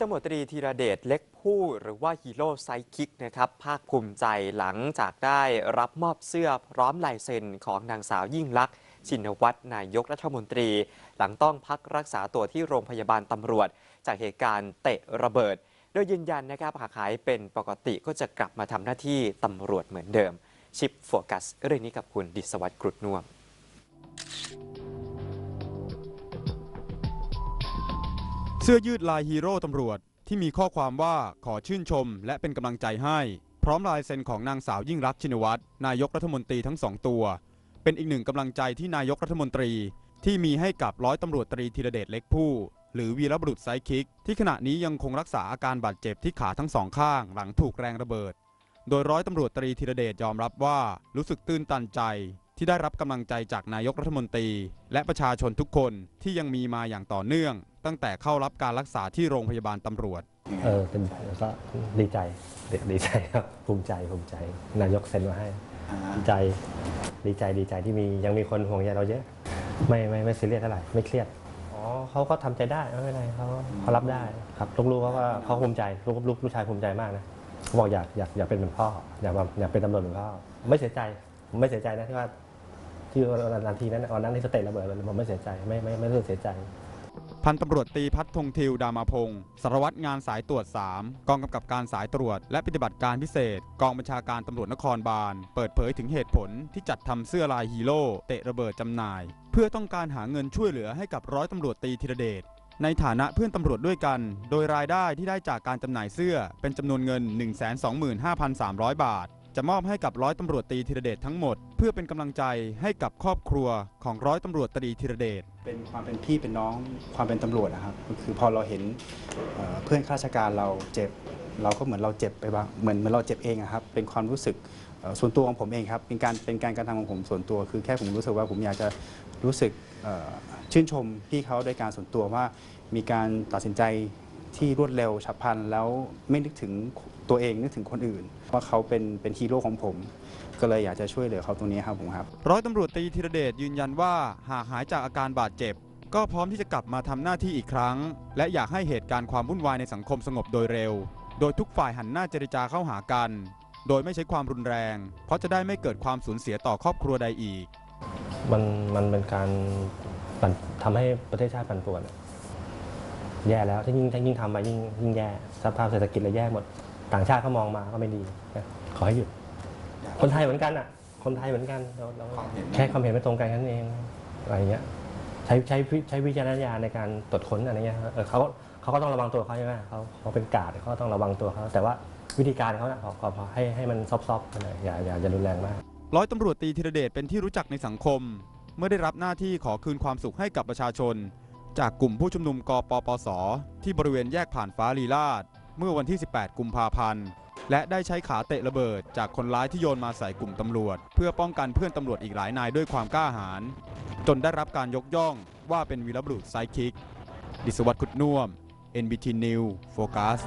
ตำรวจตรีธีรเดชเล็กผู้หรือว่าฮีโร่ไซคิกนะครับภาคภูมิใจหลังจากได้รับมอบเสื้อพร้อมลายเซ็นของนางสาวยิ่งลักษณ์ชินวัตรนายกรัฐมนตรี หลังต้องพักรักษาตัวที่โรงพยาบาลตำรวจ จากเหตุการณ์เตะระเบิด โดยยืนยันนะครับหากหายเป็นปกติก็จะกลับมาทำหน้าที่ตำรวจเหมือนเดิม ชิปโฟกัสเรื่องนี้กับคุณดิศวัตรกรุดน่วม เสื้อยืดลายฮีโร่ตำรวจที่มีข้อความว่าขอชื่นชม และเป็นกำลังใจให้ พร้อมลายเซ็นของนางสาวยิ่งรักชินวัตรนายกรัฐมนตรีทั้งสองตัว เป็นอีกหนึ่งกำลังใจที่นายกรัฐมนตรี ที่มีให้กับร้อยตำรวจตรีธีรเดชเล็กผู้ หรือวีรบุรุษไซคิก ที่ขณะนี้ยังคงรักษาอาการบาดเจ็บที่ขาทั้งสองข้าง หลังถูกแรงระเบิด โดยร้อยตำรวจตรีธีรเดชยอมรับว่ารู้สึกตื้นตันใจ ที่ได้รับกำลังใจจากนายกรัฐมนตรี และประชาชนทุกคนที่ยังมีมาอย่างต่อเนื่อง ตั้งแต่เข้ารับการรักษาที่โรงพยาบาลตำรวจ เออเป็นก็ดีใจดีใจครับภูมิใจภูมิใจ นายกเซ็นมาให้ดีใจดีใจดีใจที่มียังมีคนห่วงใยเราเยอะไม่ไม่ไม่ซีเรียสเท่าไหร่ไม่เครียดอ๋อเขาก็ทำใจได้ไม่เป็นไรเขาเขารับได้ครับลูกๆเขาก็เขาภูมิใจลูกลูกลูกชายภูมิใจมากนะเขาบอกอยากอยากอยากเป็นเหมือนพ่ออยากอยากเป็นตำรวจเหมือนพ่อไม่เสียใจไม่เสียใจนะที่ว่า ที่นาทีนั้นวันนั้นที่สเตทระเบิดผมไม่เสียใจไม่ไม่ไม่รู้สึกเสียใจพันตำรวจตีพัฒน์ธงทิวดามาพงศ์สารวัตรงานสายตรวจ 3 กองกำกับการสายตรวจ และปฏิบัติการพิเศษ กองบัญชาการตำรวจนครบาล เปิดเผยถึงเหตุผลที่จัดทำเสื้อลายฮีโร่เตะระเบิดจำหน่าย เพื่อต้องการหาเงินช่วยเหลือให้กับร้อยตำรวจตีธีรเดชในฐานะเพื่อนตำรวจด้วยกัน โดยรายได้ที่ได้จากการจำหน่ายเสื้อเป็นจำนวนเงิน 125,300 บาท จะมอบให้กับร้อยตำรวจตรีธีรเดชทั้งหมด เพื่อเป็นกำลังใจให้กับครอบครัวของร้อยตำรวจตรีธีรเดชเป็นความเป็นพี่เป็นน้องความเป็นตำรวจนะครับก็คือพอเราเห็นเเพื่อนข้าราชการเราเจ็บ เราก็เหมือนเราเจ็บไปบ้างเหมือนเหมือนเราเจ็บเองครับเป็นความรู้สึกส่วนตัวของผมเองครับเป็นการเป็นการกระทำของผมส่วนตัว คือแค่ผมรู้สึกว่าผมอยากจะรู้สึกชื่นชมพี่เขาโดยการส่วนตัวว่ามีการตัดสินใจ ที่รวดเร็วฉับพลันแล้วไม่นึกถึงตัวเองนึกถึงคนอื่น ว่าเขาเป็นเป็นฮีโร่ของผม ก็เลยอยากจะช่วยเหลือเขาตรงนี้ครับผมครับ ร้อยตำรวจตรีธีรเดชยืนยันว่าหากหายจากอาการบาดเจ็บ ก็พร้อมที่จะกลับมาทำหน้าที่อีกครั้ง และอยากให้เหตุการณ์ความวุ่นวายในสังคมสงบโดยเร็ว โดยทุกฝ่ายหันหน้าเจรจาเข้าหากัน โดยไม่ใช้ความรุนแรง เพราะจะได้ไม่เกิดความสูญเสียต่อครอบครัวใดอีก มันมันเป็นการปั่นทำให้ประเทศชาติปั่นป่วนอะ แย่แล้วถ้ายิ่งถ้ายิ่งทำไปยิ่งยิ่งแย่สภาพเศรษฐกิจเลยแย่หมด ต่างชาติเขามองมาก็ไม่ดีนะขอให้หยุด คนไทยเหมือนกันอะ คนไทยเหมือนกันเราเราแค่ความเห็นไม่ตรงกันแค่นั้นเองอะไรเงี้ยใช้ใช้วิใช้วิจารณญาณในการตรวจค้นอะไรเงี้ยเออเขาเขาก็ต้องระวังตัวเขาใช่ไหมเขาเขาเป็นกาดเขาก็ต้องระวังตัวเขาแต่ว่าวิธีการเขาน่ะขอขอขอให้ให้มันซอฟๆไปหน่อยอย่าอย่าอย่ารุนแรงมากร้อยตำรวจตรีธีรเดชเป็นที่รู้จักในสังคม เมื่อได้รับหน้าที่ขอคืนความสุขให้กับประชาชน จากกลุ่มผู้ชุมนุมกปปส ที่บริเวณแยกผ่านฟ้าลีลาดเมื่อวันที่ 18 กุมภาพันธ์ และได้ใช้ขาเตะระเบิด จากคนร้ายที่โยนมาใส่กลุ่มตำรวจ เพื่อป้องกันเพื่อนตำรวจอีกหลายนายด้วยความกล้าหาญจนได้รับการยกย่องว่าเป็นวีรบุรุษไซคิก ดิศวัตรขุดน่วม NBT News Focus